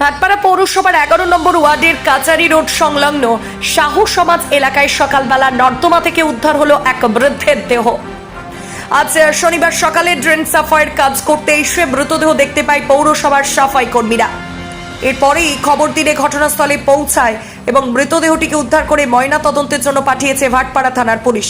ভাটপাড়া পৌরসভার এগারো নম্বর ওয়ার্ডের কাচারি রোড সংলগ্ন শাহু সমাজ এলাকায় সকালবেলা নর্দমা থেকে উদ্ধার হলো এক বৃদ্ধের দেহ। আজ শনিবার সকালে ড্রেন সাফাইয়ের কাজ করতে এসে মৃতদেহ দেখতে পায় পৌরসভার সাফাই কর্মীরা। এরপরেই খবর দিলে ঘটনাস্থলে পৌঁছায় এবং মৃতদেহটিকে উদ্ধার করে ময়না তদন্তের জন্য পাঠিয়েছে ভাটপাড়া থানার পুলিশ।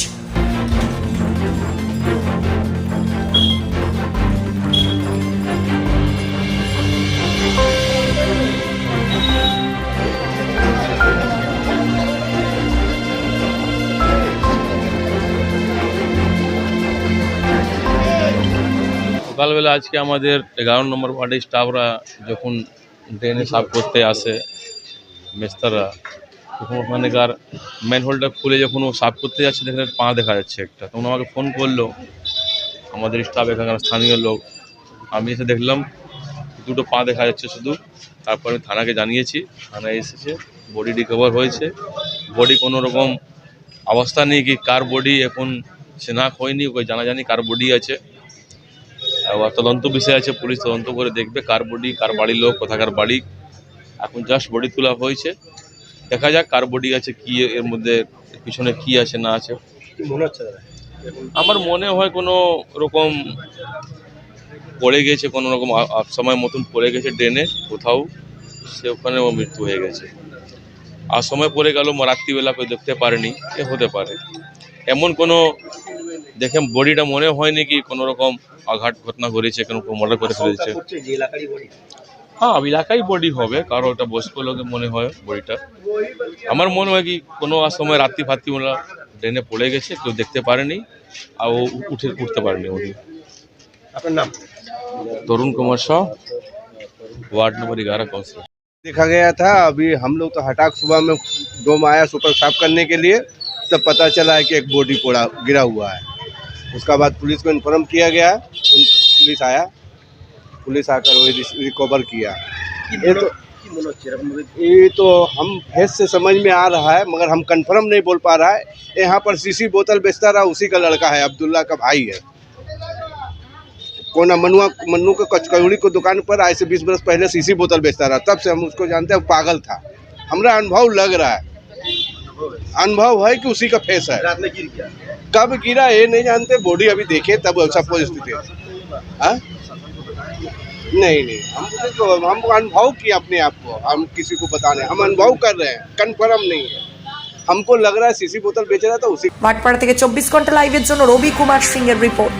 সকালবেলা আজকে আমাদের এগারো নম্বর ওয়ার্ডের স্টাফরা যখন ড্রেনে সাফ করতে আসে, মেস্তাররা, তখন ওখানকার ম্যানহোলটা খুলে যখন ও সাফ করতে যাচ্ছে, দেখে পা দেখা যাচ্ছে একটা। তখন আমাকে ফোন করল, আমাদের স্টাফ এখানকার স্থানীয় লোক। আমি এসে দেখলাম, দুটো পা দেখা যাচ্ছে শুধু। তারপরে আমি থানাকে জানিয়েছি, থানায় এসেছে বডি রিকভার হয়েছে। বডি কোনো রকম অবস্থা নেই কি, কার বডি এখন চেনাক হয়নি ওকে জানা জানি কার বডি আছে। তদন্ত বিষয় আছে পুলিশ তদন্ত করে দেখবে কার বডি কার বাড়ির লোক কোথাকার বাড়ি। এখন জাস্ট বডি তোলা হয়েছে। দেখা যাক কার বডি আছে কি এর মধ্যে পিছনে কি আছে না আছে। আমার মনে হয় কোনো রকম পড়ে গেছে কোনো রকম সময় মতন পড়ে গেছে ড্রেনে কোথাও। সে ওখানে ও মৃত্যু হয়ে গেছে। আর সময় পড়ে গেল রাত্রিবেলা কেউ দেখতে পারেনি এ হতে পারে। এমন কোনো দেখে বডিটা মনে হয়নি কি কোনো রকম আঘাত ঘটনা ঘটেছে কোনো মর্ডার করে ফেলেছে করছে যে এলাকারই বড়ি হ্যাঁ এলাকায় বডি হবে কারো ওটা বয়স্ক লোকে মনে হয় বডিটা আমার মনে হয় কি কোনো সময় রাত্রি ফাত্রি ওরা ড্রেনে পড়ে গেছে কেউ দেখতে পারেনি আর ও উঠে উঠতে পারেনি উনি আপনার নাম तरुण कुमार शाह वार्ड नंबर ग्यारह काउंसिलर देखा गया था अभी हम लोग तो हटाक सुबह में डोम आया सुपर साफ करने के लिए तब पता चला है कि एक बॉडी पोड़ा गिरा हुआ है उसका बाद पुलिस को इन्फॉर्म किया गया। पुलिस आया। पुलिस आकर वही रिकवर किया। ये तो ये तो हम फेस से समझ में आ रहा है मगर हम कंफर्म नहीं बोल पा रहा है। यहाँ पर सीसी बोतल बेचता रहा उसी का लड़का है अब्दुल्ला का भाई है। कोना मनुआ मनु के कचकौड़ी को दुकान पर आज से बीस बरस पहले सीसी बोतल बेचता रहा। तब से हम उसको जानते हैं पागल था। हमारा अनुभव लग रहा है। अनुभव है कि उसी का फेस है रात में गिर गया कब गिरा ये नहीं जानते बॉडी अभी देखे तब ऐसा परिस्थिति है हाँ? नहीं नहीं हम तो हम अनुभव किया अपने आप को हम किसी को बता नहीं हम अनुभव कर रहे हैं कन्फर्म नहीं है हमको लग रहा है सीसी बोतल बेच रहा था उसी ভাটপাড়া থেকে চব্বিশ ঘন্টা লাইভের জন্য রবি কুমার সিং এর রিপোর্ট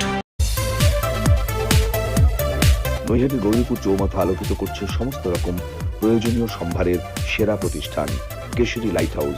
নৈহাটি গৌরীপুর চৌমাথা আলোকিত করছে সমস্ত রকম প্রয়োজনীয় সম্ভারের সেরা প্রতিষ্ঠান কেশরী লাইট হাউস